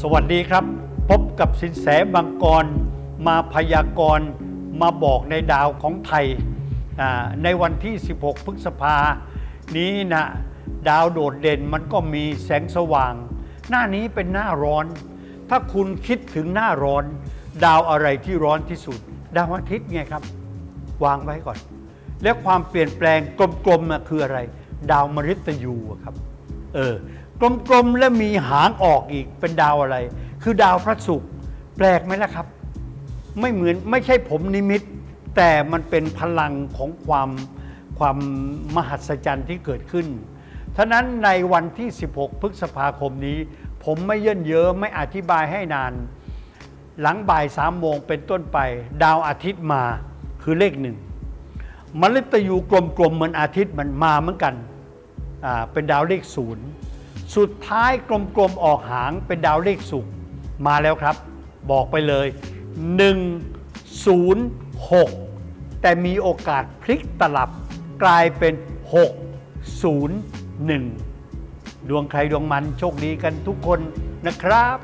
สวัสดีครับ พบกับสินแสบางกร มาพยากรณ์มาบอกในดาวของไทยในวันที่ 16 พฤษภานี้นะดาวโดดเด่นมันก็มีแสงสว่าง หน้านี้เป็นหน้าร้อน ถ้าคุณคิดถึงหน้าร้อน ดาวอะไรที่ร้อนที่สุด ดาวอาทิตย์ไงครับ วางไว้ก่อน แล้วความเปลี่ยนแปลงกลมๆคืออะไร ดาวมฤตยูครับเออ กลมๆและมีหางออกอีกเป็นดาวอะไร คือดาวพระศุกร์แปลกไหมล่ะครับ ไม่เหมือนไม่ใช่ผมนิมิต แต่มันเป็นพลังของความความมหัศจรรย์ที่เกิดขึ้นฉะนั้นในวันที่ 16 พฤษภาคมนี้ ผมไม่เยินเยอะไม่อธิบายให้นาน หลังบ่ายสามโมงเป็นต้นไป ดาวอาทิตย์มาคือเลขหนึ่งมฤตยูกลมๆเหมือนอาทิตย์มันมาเหมือนกัน เป็นดาวเลขศูนย์ สุดท้ายกลมๆออกหางเป็นดาวเลขสุกมาแล้วครับ บอกไปเลย 106 แต่มีโอกาสพลิกตลับกลายเป็น 601 ดวงใครดวงมันโชคดีกันทุกคนนะครับ